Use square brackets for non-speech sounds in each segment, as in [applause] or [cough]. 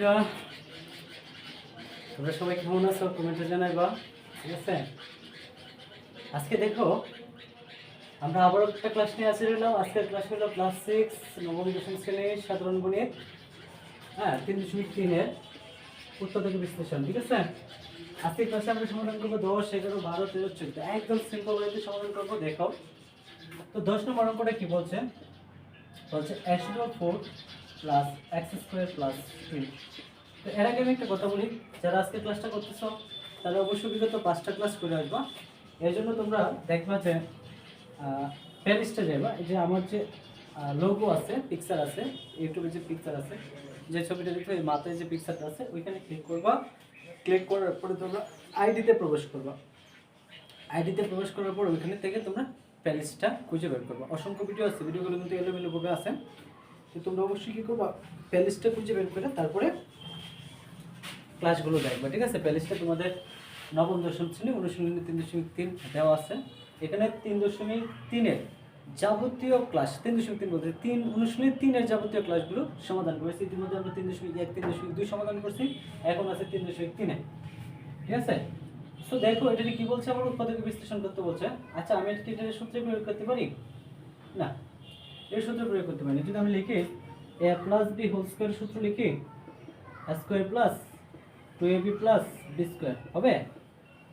শিক্ষার্থীরা তোমরা সবাই কেমন আছো? কমেন্টে জানাইবা, ঠিক আছে? আজকে দেখো, আমরা আবারও একটা ক্লাস নিয়ে আসে রইলাম আজকের ক্লাস হলো ক্লাস সিক্স নবম, দশম শ্রেণির সাধারণ গণিত। হ্যাঁ তিন দশমিক তিনের উত্তর থেকে বিশ্লেষণ, ঠিক আছে? আজকে ক্লাসে আমরা সমাধান করব দশ, এগারো, বারো, তেরো, চোদ্দ। একদম সিম্পল ওয়েতে সমাধান করব, দেখো। তো দশ নম্বর অঙ্কটা কি বলছে? বলছে X four plus X square plus three তো এর আগে আমি একটা কথা বলি, যারা আজকে ক্লাসটা করতেছ তারা অবশ্যই বিগত পাঁচটা ক্লাস করে আসবা। এর জন্য তোমরা দেখবা যে প্লেলিস্টে যাইবা, এই যে আমার যে লোগো আছে পিকচার আছে ইউটিউবে যে পিকচার আছে, যে ছবিটা দেখবে এই মাথায় যে পিকচারটা আছে, ওইখানে ক্লিক করবা। ক্লিক করার পরে তোমরা আইডিতে প্রবেশ করবা। আইডিতে প্রবেশ করার পর ওইখানে থেকে তোমরা প্যালেসটা খুঁজে বের করবা। অসংখ্য ভিডিও আছে ভিডিওগুলো কিন্তু এলোমেলোভাবে আছে। তো তোমরা অবশ্যই কী করবা? প্যালেসটা খুঁজে বের করে তারপরে ক্লাসগুলো দেখবা, ঠিক আছে? প্যালেসটা তোমাদের নবম দশম শ্রেণি, অনুশীলনী তিন দশমিক তিন দেওয়া আছে। এখানে তিন দশমিক তিনের যাবতীয় ক্লাস তিন দশমিক তিন বলতে তিন অনুশীলনী তিনের যাবতীয় ক্লাসগুলো সমাধান করেছি। ইতিমধ্যে আমরা তিন দশমিক এক, তিন দশমিক দুই সমাধান করছি। এখন আছে তিন দশমিক তিনে। ঠিক আছে? সো দেখো, এটা কি বলছে? আমার উৎপাদকে বিশ্লেষণ করতে বলছে। আচ্ছা আমি এটা সূত্রে প্রয়োগ করতে পারি? না। এর সূত্র প্রয়োগ করতে পারি, যদি আমি লিখি A plus B whole square সূত্র লিখি square plus two A B plus B square হবে?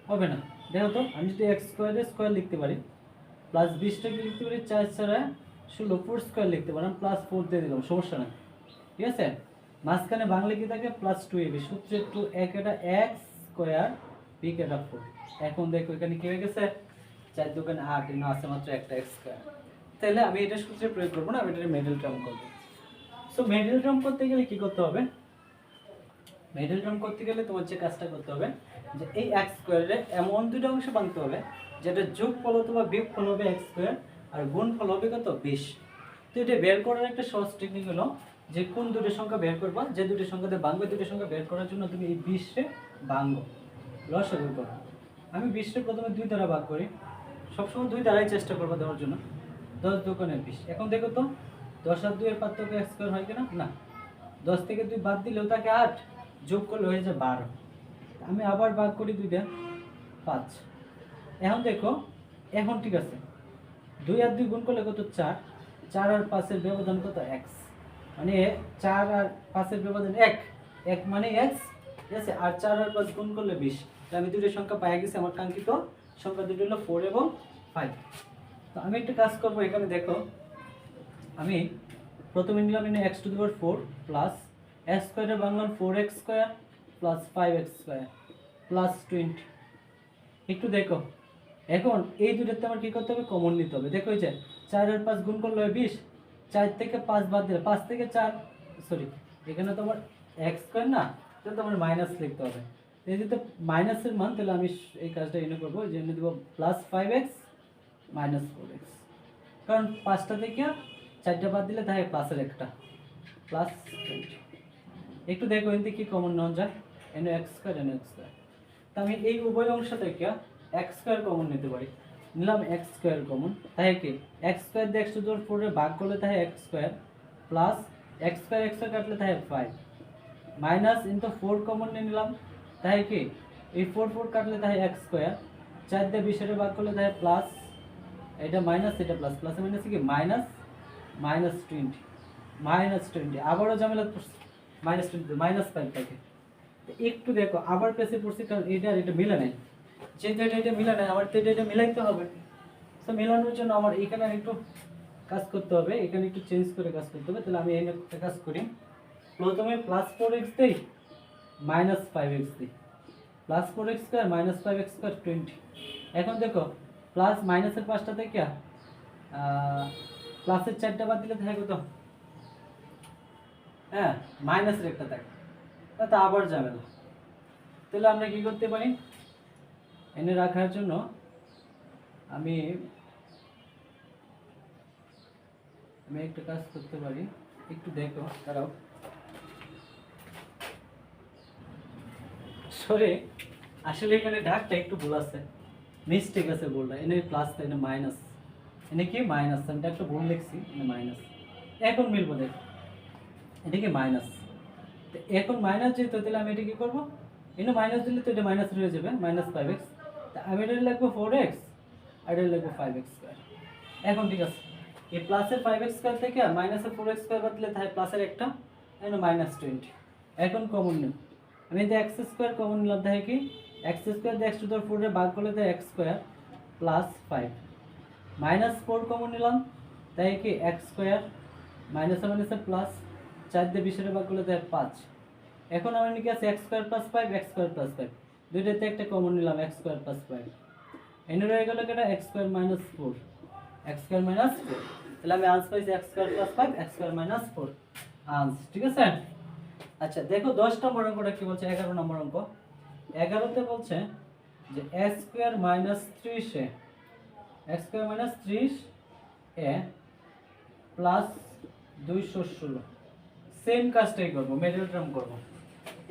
হবে না। দেখো তো, আমি যদি এক্স স্কোয়ারের স্কোয়ার লিখতে পারি প্লাস বিশটাকে লিখতে পারি, চার ছাড়া ষোলো ফোর স্কোয়ার লিখতে পারি প্লাস ফোর দিয়ে দিলাম, সমস্যা নাই। ঠিক আছে? মাঝখানে বাংলা কি থাকে? প্লাস টু এ বি সূত্রের টু এক এটা এক্স স্কোয়ার বি এটা ফোর এখন দেখো, এখানে কি হয়ে গেছে? চার দোকানে আট আছে মাত্র একটা এক্স স্কোয়ার তাহলে আমি এটা সূত্রে প্রয়োগ করব না, আমি এটা মেডেল টার্ম করব সো মেডেল টার্ম করতে গেলে কি করতে হবে? মেডেল টার্ম করতে গেলে তোমার যে কাজটা করতে হবে, যে এই এক্স স্কোয়ারে এমন দুটো অংশ বানতে হবে, যেটা যোগ ফল অথবা বিয়োগ ফল হবে এক্স স্কোয়ার আর গুণ ফল হবে কত? বিশ। তো এটা বের করার একটা সহজ টেকনিক হলো যে কোন দুটো সংখ্যা বের করবা, যে দুটো সংখ্যাতে ভাঙবে দুটো সংখ্যা বের করার জন্য তুমি এই বিশে ভাঙবো লসাগু করো। আমি বিশে প্রথমে দুই দ্বারা ভাগ করি, সবসময় দুই দ্বারাই চেষ্টা করব দেওয়ার জন্য। দশ দোকানের বিশ। এখন দেখো তো, দশ আর দুইয়ের পার্থক্য এক স্কোয়ার হয় কিনা? না। দশ থেকে দুই বাদ দিলেও তাকে আট যোগ করলে হয়ে যায় বারো। আমি আবার বাদ করি দুইটা, পাঁচ। এখন দেখো, এখন ঠিক আছে। দুই আর দুই গুণ করলে কত? চার। চার আর পাঁচের ব্যবধান কত? এক্স মানে চার আর পাঁচের ব্যবধান এক। এক মানে এক্স ঠিক আছে? আর চার আর পাঁচ গুণ করলে বিশ। আমি দুটো সংখ্যা পাই গেছি, আমার কাঙ্ক্ষিত সংখ্যা দুটো হলো ফোর এবং ফাইভ তো আমি একটা কাজ করব, এখানে দেখো। আমি প্রথমে নিলাম এখানে X to the power four plus X স্কোয়ারে বাংলাম four X square plus five X square plus twenty একটু দেখো। এখন এই দুটোতে আমার কী করতে হবে? কমন নিতে হবে। দেখো এই যে, চার আর পাঁচ গুণ করলে বিশ। চার থেকে পাঁচ বাদ দিলে, পাঁচ থেকে চার সরি এখানে তো আমার এক্স স্কোয়ার না, তাহলে তো আমার মাইনাস লিখতে হবে। এই যদি মাইনাসের মান, তাহলে আমি এই কাজটা এনে করব যে এনে দেবো plus five X minus four X কারণ পাঁচটা থেকে চারটা বাদ দিলে তাহলে প্লাসের একটা। প্লাস একটু দেখো এতে কি কমন নেওয়া যায়। N X square N X square তা আমি এই উভয় অংশ থেকে এক্স স্কোয়ার কমন নিতে পারি। নিলাম এক্স স্কোয়ার কমন তাই কি? এক্স স্কোয়ার দিয়ে একশো দূর ফোরে ভাগ করলে তাই X square plus X square square কাটলে তাই five minus into four common নিয়ে নিলাম। তাই কি? এই ফোর ফোর কাটলে তাই এক্স স্কোয়ার চার দিয়ে বিশের ভাগ করলে তাই প্লাস এটা মাইনাস এটা প্লাস প্লাস মাইনাস কি? Minus minus twenty minus twenty আবারও ঝামেলা মাইনাস টোয়েন্টি মাইনাস ফাইভ থাকে একটু দেখো, আবার পেসে পড়ছি কারণ এটা এটা মিলে নেই। যেহেতু এটা এটা মিলে নেই, আমার তো এটা এটা মিলাইতে হবে। তো মেলানোর জন্য আমার এখানে একটু কাজ করতে হবে। এখানে একটু চেঞ্জ করে কাজ করতে হবে। তাহলে আমি এই একটা কাজ করি। প্রথমে প্লাস ফোর এক্স দিই মাইনাস ফাইভ এক্স দিই। Plus four X square minus five X square twenty এখন দেখো প্লাস মাইনাসের পাঁচটা থেকে প্লাসের চারটা বাদ দিলে থাকে কত? হ্যাঁ মাইনাসের একটা থাকে তা আবার যাবে না। তাহলে আমরা কি করতে পারি? এনে রাখার জন্য আমি আমি একটা কাজ করতে পারি। একটু দেখো, দাঁড়াও। সরে, আসলে এখানে ঢাকটা একটু ভুল আছে। মিস্টেক আছে ভুলটা এনে প্লাস এনে মাইনাস এনে কি? মাইনাস আমি একটা ভুল লিখছি, এনে মাইনাস এখন মিলবো, দেখো। এটা কি? মাইনাস তো এখন মাইনাস যেহেতু, তাহলে আমি এটা কি করব? এনে মাইনাস দিলে তো এটা মাইনাস রয়ে যাবে মাইনাস ফাইভ এক্স তা আমি এটা লিখব ফোর এক্স আর এটা লিখব ফাইভ এক্স স্কোয়ার এখন ঠিক আছে। এই প্লাসের ফাইভ এক্স স্কোয়ার থেকে আর মাইনাসের ফোর এক্স স্কোয়ার বাদলে তাহলে প্লাসের একটা এখানে মাইনাস টোয়েন্টি এখন কমন নিন আমি এটা এক্স স্কোয়ার কমন নিলাম তাই কি? এক্স স্কোয়ার দিয়ে এক্স টু দর ফোরে ভাগ করলে তাই X square plus five minus four common নিলাম তাই কি এক্স স্কোয়ার মাইনাসে মাইনাসে প্লাস চার দিয়ে বিশের ভাগ করলে তাই পাঁচ এখন আমার নাকি আছে X square plus five X square plus five দুইটাতে একটা কমন নিলাম এক্স স্কোয়ার প্লাস ফাইভ এনে রয়ে গেল কেটা X square minus four X square minus four তাহলে আমি আনস পাইছি X square plus five X square minus four ans ঠিক আছে আচ্ছা দেখো দশ নম্বর অঙ্কটা কি বলছে এগারো নম্বর অঙ্ক এগারোতে বলছে যে এ স্কোয়ার মাইনাস ত্রিশ এ, এক্স স্কোয়ার মাইনাস ত্রিশ এ প্লাস দুইশো ষোলো। সেম কাজটাই করব মিডল টার্ম করব।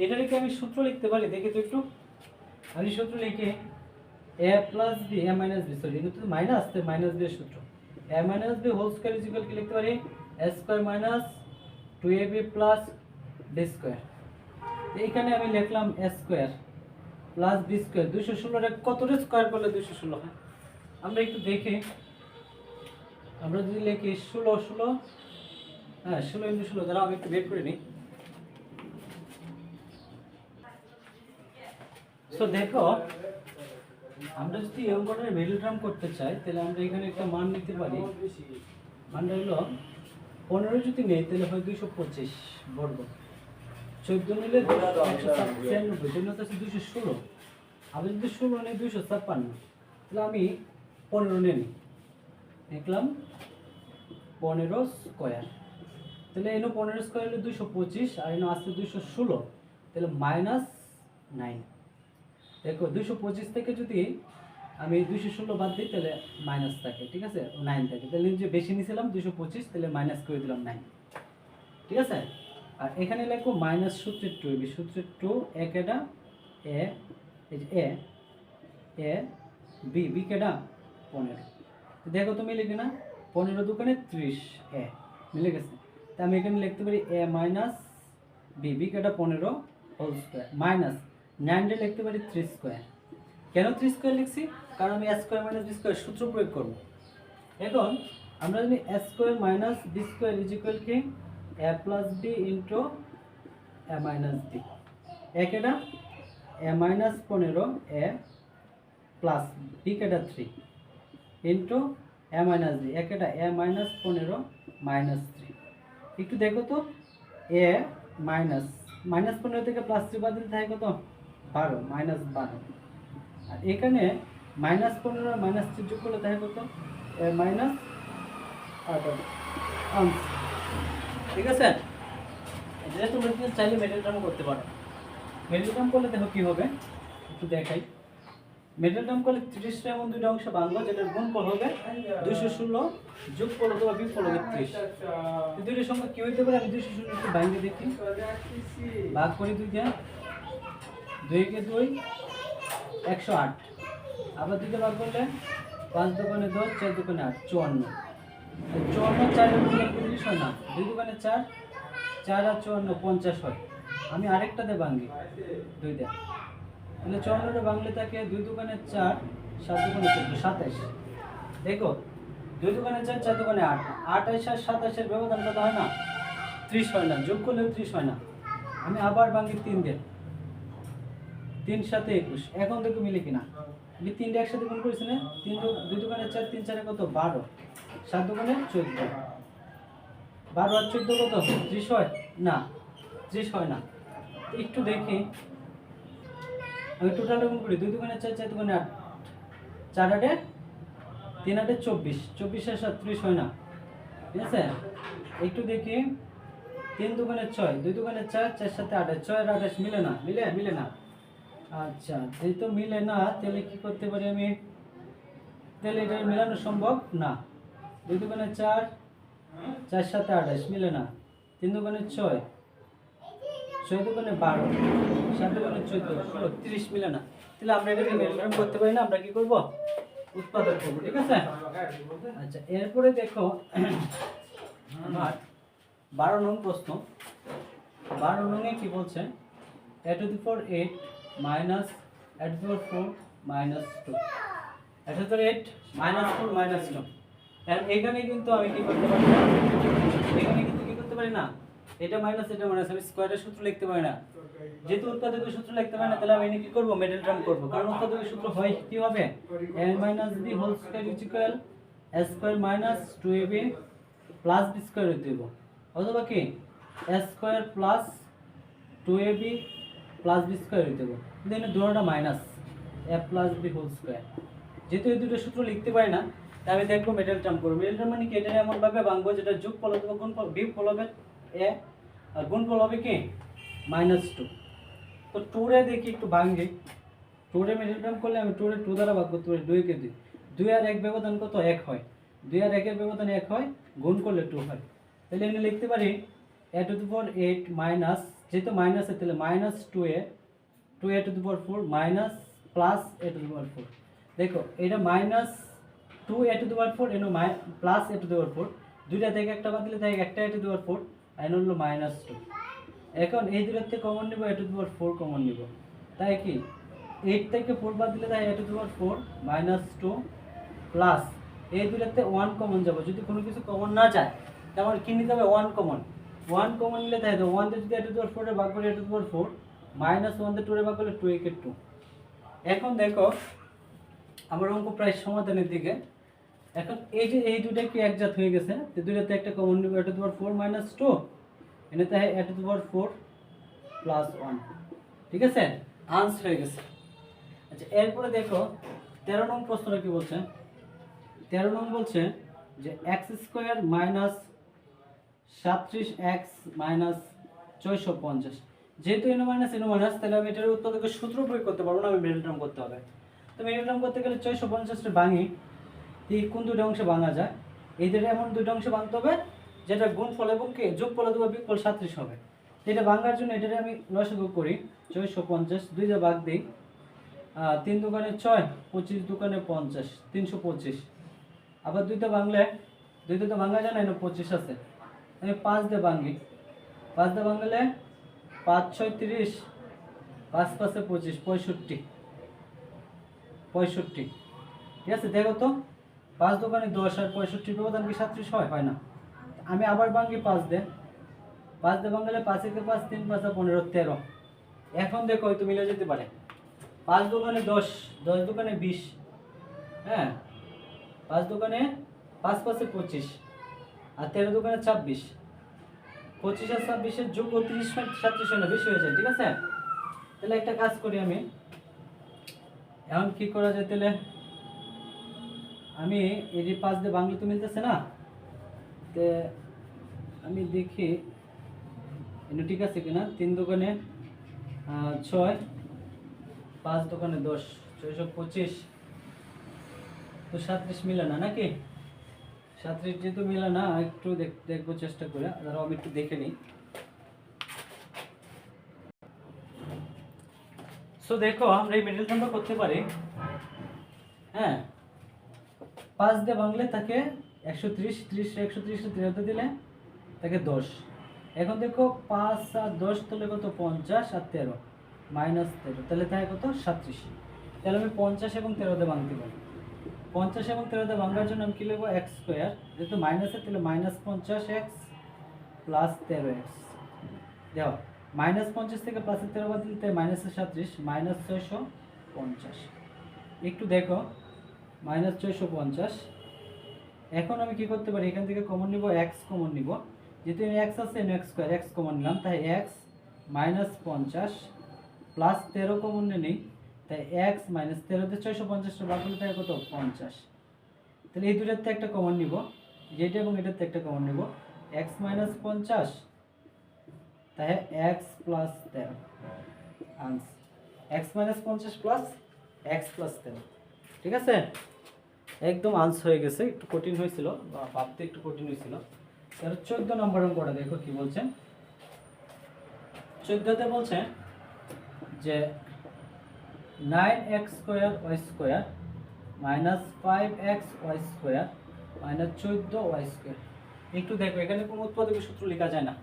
এটার কি আমি সূত্র লিখতে পারি, দেখি তো একটু। আমি সূত্র লিখে, A plus B, A minus B, sorry কিন্তু মাইনাস তো মাইনাস বি সূত্র। A minus B whole square equal কি লিখতে পারি? A square minus two A B plus D square. এইখানে আমি লিখলাম A square. Plus B square দুশো ষোলোটা কতটা স্কোয়ার করলে দুশো ষোলো হয়? আমরা একটু দেখি। আমরা যদি লিখি ষোলো ষোলো হ্যাঁ ষোলো ইন্টু ষোলো, দাঁড়াও, আমি একটু বের করে নিই। সো দেখো, আমরা যদি এই অঙ্কটার মিডল টার্ম করতে চাই, তাহলে আমরা এখানে একটা মান নিতে পারি। মানটা হলো, পনেরো যদি নেই, তাহলে হয় দুইশো পঁচিশ বর্গ। চোদ্দ নিলে একশো ছিয়ানব্বই জন্য তো আছে দুইশো ষোলো। আমি যদি ষোলো নেই, দুইশো ছাপ্পান্ন। তাহলে আমি পনেরো নিই। দেখলাম পনেরো স্কোয়ার। তাহলে এনো পনেরো স্কোয়ার হলে দুশো পঁচিশ, আর এনো আসছে দুশো ষোলো। তাহলে মাইনাস নাইন। দেখো দুশো পঁচিশ থেকে যদি আমি দুশো ষোলো বাদ দিই, তাহলে মাইনাস থাকে, ঠিক আছে? নাইন থাকে। তাহলে যে বেশি নিয়েছিলাম দুশো পঁচিশ, তাহলে মাইনাস করে দিলাম নাইন। ঠিক আছে? আর এখানে লিখব মাইনাস সূত্রের টু এবি সূত্রের টু এ এই যে এ এ বি বি কেডা? পনেরো। দেখো তো মিলে কিনা? পনেরো দোকানে ত্রিশ এ মিলে গেছে। তা আমি এখানে লিখতে পারি এ মাইনাস বি বি কেডা পনেরো? হোল স্কোয়ার মাইনাস নাইনটা লিখতে পারি থ্রি স্কোয়ার কেন থ্রি স্কোয়ার লিখছি? কারণ আমি S square minus B square সূত্র প্রয়োগ করব। এখন আমরা যদি S square minus B square is equal কি? A plus B into A minus B এ কেটা? এ মাইনাস পনেরো এ প্লাস বি কেটা three into A minus B একটা এ মাইনাস পনেরো মাইনাস থ্রি একটু দেখো তো। এ মাইনাস মাইনাস পনেরো থেকে প্লাস থ্রি বাদ দিলে থাকে কত? বারো মাইনাস বারো। আর এখানে মাইনাস পনেরো মাইনাস থ্রি যোগ করলে থাকে কত? এ মাইনাস আঠারো আনস ঠিক আছে? এটা তোমরা কিন্তু চাইলে মেডেল টার্ম করতে পারো। মেডেল টার্ম করলে দেখো কী হবে? একটু দেখাই। মিডল টার্ম করলে তিরিশটা এমন দুটো অংশ ভাঙবো, যেটার গুণফল হবে দুইশো ষোলো যোগ ফল অথবা বিফল হবে ত্রিশ। দুইটা সংখ্যা কি হইতে পারে? আমি দুইশো ষোলো একটু ভাঙে দেখি। ভাগ করি দুই দিয়ে দুই, একশো আট। আবার দুইটা ভাগ করলে পাঁচ দোকানে দশ, চার দোকানে আট, চুয়ান্ন। চুয়ান্ন, চার পঁচিশ হয় না। দুই দোকানে চার চার আর চুয়ান্ন, পঞ্চাশ হয়। আমি আরেকটাতে ভাঙি। দেয়। তাহলে চন্দ্রটা বাংলা থাকে দুই দোকানে চার, সাত দোকানে চোদ্দ, সাতাইশ। দেখো, দুই দোকানে চার চার দোকানে আট। আঠাইশ আর সাতাইশের ব্যবধান কত হয় না? ত্রিশ হয় না। যোগ করলেও ত্রিশ হয় না। আমি আবার ভাঙি তিন দিন তিন সাথে একুশ। এখন দেখো মিলে কিনা। আমি তিনটে একসাথে গুণ করেছি না? তিন দুই দোকানে চার, তিন, চারে কত? বারো। সাত দোকানে চোদ্দ। বারো আর চোদ্দ কত? ত্রিশ হয়? না, ত্রিশ হয় না। একটু দেখি। আমি টোটাল গুণ করি। দুই দোকানে চার চার দোকানে আট। চার আটে, তিন আটে চব্বিশ। চব্বিশের সাতত্রিশ হয় না। ঠিক আছে? একটু দেখি। তিন দোকানে ছয়, দুই দোকানে চার চার সাথে আঠাশ ছয় আর আঠাশ মিলে না? মিলে মিলে না। আচ্ছা যেহেতু মিলে না, তাহলে কি করতে পারি আমি? তাহলে এটা মেলানো সম্ভব? না। দুই দোকানে চার চার সাথে আঠাশ, মিলে না। তিন দোকানে ছয় ছয় দোকানে বারো, সাত দোকানে চোদ্দ, ষোলো, তিরিশ, মিলে না। তাহলে আমরা এটাকে মেনটেন করতে পারি না, আমরা কি করব? উৎপাদন করব, ঠিক আছে? আচ্ছা এরপরে দেখো আমার বারো নং প্রশ্ন। বারো নঙে কি বলছে? A to the four eight minus A the four four minus two A to eight minus four minus two এখানে কিন্তু আমি কি করতে পারি না? এখানে কিন্তু কি করতে পারি না? এটা মাইনাস এটা মাইনাস আমি স্কোয়ারের সূত্র লিখতে পারি না। যেহেতু উৎপাদকের সূত্র লিখতে পারি না, তাহলে আমি কি করব? মিডল টার্ম করব। কারণ উৎপাদকের সূত্র হয় কি হবে? A minus B whole square is equal a square minus B plus B square হতে দেবো অথবা কি? a square plus B plus B square হতে দেবো এখানে দুটোটা minus A plus B whole square যেহেতু এই দুটো সূত্র লিখতে পারি না আমি দেখব মিডল টার্ম করব। মিডল টার্ম মানে কি? এটা এমনভাবে ভাঙবো যেটা যোগ ফল হবে গুণ ফল বিয়োগ ফল হবে এ আর গুণ ফল হবে কি? মাইনাস টু তো টুরে দেখি একটু ভাঙি। টুরে মিডল টার্ম করলে আমি টুরে টু দ্বারা ভাগ করতে পারি দুইকে দুই। দুই আর এক ব্যবধান কত? এক হয়। দুই আর একের ব্যবধান এক হয়, গুণ করলে টু হয়। তাহলে এখানে লিখতে পারি A to the power eight minus যেহেতু মাইনাস তাহলে minus two A to A to the power four minus plus A to the power four দেখো, এটা minus two A to the power four এনো মাই plus A to the power four দুইটা থেকে একটা বাদ দিলে থাকে একটা a to the power four আর হলো মাইনাস টু এখন এই দুটোর থেকে কমন নিব A to the power four common নিব। তাই কি? এইট থেকে ফোর বাদ দিলে তাই A to the power four minus two plus এই দুটোতে ওয়ান কমন যাব। যদি কোনো কিছু কমন না যায় তেমন কি নিতে হবে? ওয়ান কমন ওয়ান কমন নিলে তাই তো ওয়ান দিয়ে যদি এ টু দি পাওয়ার ফোরে ভাগ করি A to the power four minus one দিয়ে টুরে ভাগ করলে টু একে টু এখন দেখো, আমার অঙ্ক প্রায় সমাধানের দিকে এখন এই যে এই দুটা কি একজাত হয়ে গেছে? তো দুইটাতে একটা কমন এটা তোমার ফোর মাইনাস টু এটাতে হয়, এটা তোমার ফোর প্লাস ওয়ান ঠিক আছে? আনস হয়ে গেছে। আচ্ছা এরপরে দেখো, তেরো নং প্রশ্নটা কি বলছে? তেরো নং বলছে যে এক্স স্কোয়ার মাইনাস সাতত্রিশ এক্স মাইনাস ছয়শো পঞ্চাশ। যেহেতু এনো মাইনাস এনো মাইনাস তাহলে আমি এটার উৎপাদকের সূত্র প্রয়োগ করতে পারব না, আমি মিডল করতে হবে। তো মিডল টার্ম করতে গেলে ছয়শো পঞ্চাশটা ভাঙি। এই কোন দুটো অংশে ভাঙা যায়? এই দুটো এমন দুটো অংশে ভাঙতে হবে, যেটা গুণ ফল এবং কে? যোগ ফল দেবো বিকল সাতত্রিশ হবে। এটা ভাঙার জন্য এটাকে আমি লসগু করি। ছয়শো পঞ্চাশ দুইটা ভাগ দিই। তিন দোকানে ছয়, পঁচিশ দোকানে পঞ্চাশ, তিনশো পঁচিশ। আবার দুইটা ভাঙলে দুইটা তো ভাঙা যায় না এনে পঁচিশ আছে। আমি পাঁচ দিয়ে ভাঙি। পাঁচ দিয়ে ভাঙলে পাঁচ, ছয়, তিরিশ। পাঁচ, পাঁচে পঁচিশ, পঁয়ষট্টি। পঁয়ষট্টি। ঠিক আছে, দেখো তো। পাঁচ দোকানে দশ আর পঁয়ষট্টির ব্যবধান কি সাতত্রিশ হয়? হয় না। আমি আবার ভাঙি পাঁচ দে। পাঁচ দে ভাঙলে পাঁচ একে পাঁচ, তিন পাঁচ পনেরো, তেরো। এখন দেখো, হয়তো মিলে যেতে পারে। পাঁচ দোকানে দশ দশ দোকানে বিশ হ্যাঁ? পাঁচ দোকানে পাঁচ, পাঁচে পঁচিশ, আর তেরো দোকানে ছাব্বিশ। পঁচিশ আর ছাব্বিশের যোগ ও তিরিশ সাতত্রিশ না, বেশি হয়ে যায়, ঠিক আছে? তাহলে একটা কাজ করি আমি। এখন কি করা যায় তাহলে? আমি যে পাঁচ দিয়ে বাংলা তো মিলতেছে না, তে আমি দেখি, এনে ঠিক আছে কিনা? তিন দোকানে ছয়, পাঁচ দোকানে দশ, ছয়শো পঁচিশ। তো সাতত্রিশ মিলে না নাকি? সাতত্রিশ যেহেতু মিলে না, একটু দেখ- দেখব চেষ্টা করে ধরো আমি একটু দেখে নিই। সো দেখো, আমরা এই মিডল টার্মটা করতে পারি। হ্যাঁ? পাঁচ দিয়ে ভাঙলে তাকে একশো ত্রিশ ত্রিশ, একশো ত্রিশ ত্রিহাতে দিলে তাকে দশ। এখন দেখো পাঁচ আর দশ, তাহলে কত? পঞ্চাশ আর তেরো। মাইনাস তেরো, তাহলে তাই কত? সাতত্রিশ। তাহলে আমি পঞ্চাশ এবং তেরোতে ভাঙতে পারি। পঞ্চাশ এবং তেরোতে ভাঙার জন্য আমি কী লিখব? এক্স স্কোয়ার যেহেতু মাইনাসে তাহলে মাইনাস পঞ্চাশ এক্স প্লাস তেরো এক্স দেখো মাইনাস পঞ্চাশ থেকে প্লাসের তেরো বাদ দিলে তাই মাইনাসের সাতত্রিশ মাইনাস ছয়শো পঞ্চাশ। একটু দেখো। মাইনাস ছয়শো পঞ্চাশ। এখন আমি কি করতে পারি? এখান থেকে কমন নিব এক্স কমন নিব। যেহেতু এক্স আছে N x square x common নিলাম। তাই এক্স মাইনাস পঞ্চাশ প্লাস তেরো কমন নেই। তাই এক্স মাইনাস তেরোতে ছয়শো পঞ্চাশটা ভাগ করলে তাই কত? পঞ্চাশ। তাহলে এই দুটাতে একটা কমন নিব। যেটা এবং এটাতে একটা কমন নিব। এক্স মাইনাস পঞ্চাশ, তাই এক্স প্লাস তেরো। আনস। এক্স মাইনাস পঞ্চাশ প্লাস এক্স প্লাস তেরো। ঠিক আছে? একদম আনস হয়ে গেছে, একটু কঠিন হয়েছিল, বা ভাবতে একটু কঠিন হয়েছিল। তাহলে চোদ্দ নম্বর অঙ্কটা দেখো কি বলছেন চোদ্দতে বলছে যে nine X square Y square minus five X Y square minus চোদ্দ ওয়াই স্কোয়ার একটু দেখো, এখানে কোনো উৎপাদকের সূত্র লেখা যায় না।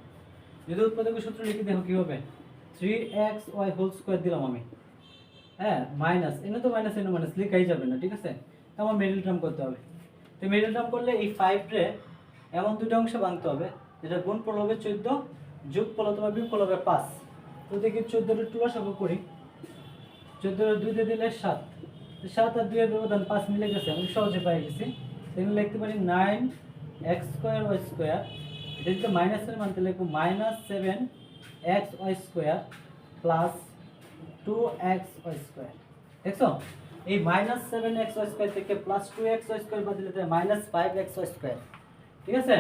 যদি উৎপাদকের সূত্র লিখে দেখো কী হবে? Three X Y whole square দিলাম আমি। হ্যাঁ মাইনাস এনে তো মাইনাস এনে মাইনাস লিখাই যাবে না, ঠিক আছে? তো আমার মিডল টার্ম করতে হবে। তো মিডল টার্ম করলে এই ফাইভ রে এমন দুটো অংশে ভাঙতে হবে, যেটা গুণ ফল হবে চোদ্দ যোগ ফল অথবা বিয়োগ হবে পাঁচ। তো দেখি চোদ্দোটা টু লসাগু করি। চোদ্দোটা দুইতে দিলে সাত। সাত আর দুইয়ের ব্যবধান পাঁচ মিলে গেছে, আমি সহজে পাই গেছি। তাহলে লিখতে পারি nine X square Y square এটা যদি মাইনাসের মানতে লিখব minus seven X Y square plus two X square দেখছ? এই মাইনাস সেভেন এক্স স্কোয়ার থেকে প্লাস টু এক্স স্কোয়ার বাদ দিলে মাইনাস ফাইভ এক্স স্কোয়ার ঠিক আছে?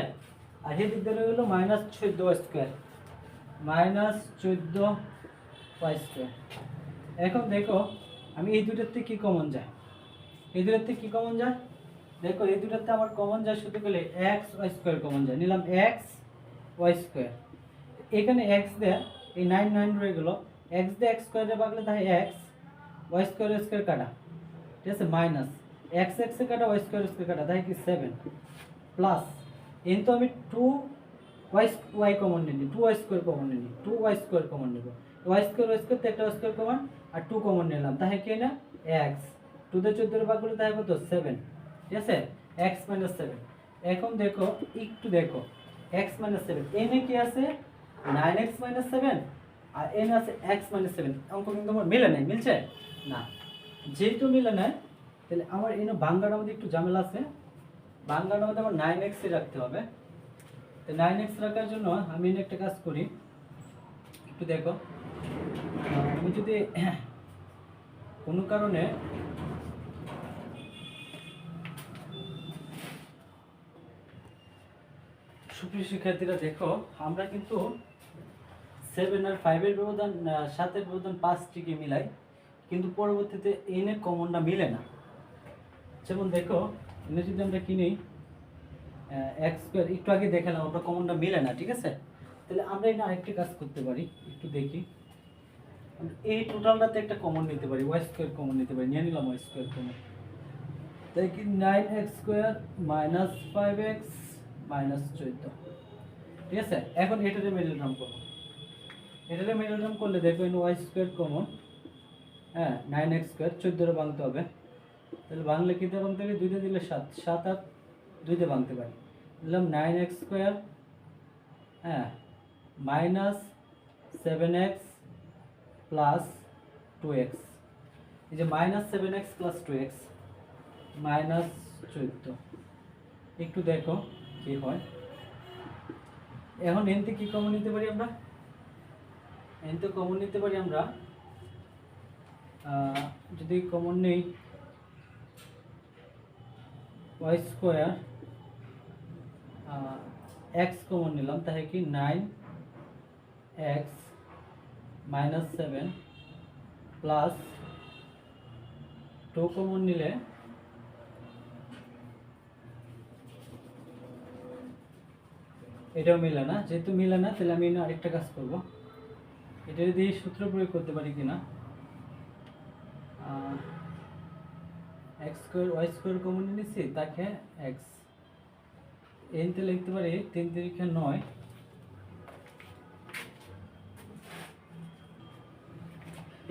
আর এই দিক রয়ে মাইনাস চোদ্দ স্কোয়ার মাইনাস চোদ্দ ওয়াই স্কোয়ার এখন দেখো, আমি এই থেকে কী কমন যায়? এই থেকে কী কমন যায়? দেখো, এই দুটাতে আমার কমন যায় শুধু গেলে এক্স ওয়াই স্কোয়ার কমন যায়। নিলাম এক্স ওয়াই স্কোয়ার এখানে এক্স দেয়, এই নাইন নাইন রয়ে গেলো। এক্স দিয়ে এক্স স্কোয়ারে বাগলে তাই এক্স ওয়াই স্কোয়ার স্কোয়ার কাটা। ঠিক আছে? মাইনাস এক্স এক্স কাটা ওয়াই স্কোয়ার স্কোয়ার কাটা। তাই কি? সেভেন প্লাস এন তো আমি টু ওয়াই ওয়াই কমন নিই। টু ওয়াই স্কোয়ার কমন নিই। টু ওয়াই স্কোয়ার কমন নেব। ওয়াই স্কোয়ার ওয়াই স্কোয়ার তো একটা ওয়াই স্কোয়ার কমন আর টু কমন নিলাম। তাহলে কি না? এক্স টু দিয়ে চোদ্দোর ভাগ করলে তাই কত? সেভেন ঠিক আছে? এক্স মাইনাস সেভেন এখন দেখো, একটু দেখো। এক্স মাইনাস সেভেন এনে কি আছে? নাইন এক্স মাইনাস সেভেন আর এন আছে এক্স মাইনাস সেভেন অঙ্ক কিন্তু আমার মিলে নাই, মিলছে? না। যেহেতু মিলে নেয় তাহলে আমার এনে বাংলার মধ্যে একটু ঝামেলা আছে, বাংলার মধ্যে আমার নাইন এক্সই রাখতে হবে। তো নাইন এক্স রাখার জন্য আমি এনে একটা কাজ করি, একটু দেখো। আমি যদি [clears throat] কোনো কারণে সুপ্রিয় শিক্ষার্থীরা দেখো, আমরা কিন্তু সেভেন আর ফাইভের ব্যবধান সাতের ব্যবধান পাঁচটিকে মিলাই কিন্তু পরবর্তীতে এনে কমনটা মিলে না। যেমন দেখো এনে যদি আমরা কিনি এক্স স্কোয়ার একটু আগে দেখালাম আমরা কমনটা মিলে না, ঠিক আছে? তাহলে আমরা এখানে আরেকটি কাজ করতে পারি, একটু দেখি। এই টোটালটাতে একটা কমন নিতে পারি ওয়াই স্কোয়ার কমন নিতে পারি, নিয়ে নিলাম ওয়াই স্কোয়ার কমন তাই কি nine X square minus five X minus চোদ্দ? ঠিক আছে? এখন এটাতে মিডল টার্ম করব। এটাতে মিডল টার্ম করলে দেখবেন ওয়াই স্কোয়ার কমন হ্যাঁ নাইন এক্স স্কোয়ার চোদ্দোটা ভাঙতে হবে। তাহলে বাংলা কীতে ভাঙতে হবে দুইটা দিলে সাত সাত আট দুইটা ভাঙতে পারি। দিলাম নাইন এক্স স্কোয়ার হ্যাঁ minus seven X plus two X এই যে minus seven X plus two X minus চোদ্দ। একটু দেখো কী হয়। এখন এনতে কী কমন নিতে পারি আমরা? এনতে কমন নিতে পারি আমরা যদি কমন নেই ওয়াই স্কোয়ার এক্স কমন নিলাম, তাহলে কি nine X minus seven plus two common নিলে, এটাও মিলে না, যেহেতু মিলে না, তাহলে আমি আরেকটা কাজ করব। এটা যদি সূত্র প্রয়োগ করতে পারি কিনা? X square Y square common নিয়েছি তাকে এক্স এনতে লিখতে পারি তিন তিরিখে নয়।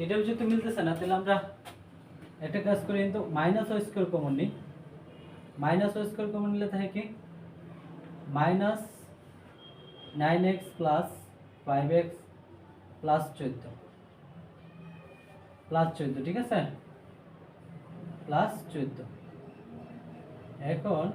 এটাও যেহেতু মিলতেছে না, তাহলে আমরা একটা কাজ করি, কিন্তু মাইনাস ওয়াই স্কোয়ার কমন নিই। মাইনাস ওয়াই স্কোয়ার কমন নিলে থাকে কি? Minus nine X plus five X plus চোদ্দ। প্লাস চোদ্দ ঠিক আছে? প্লাস চোদ্দ। এখন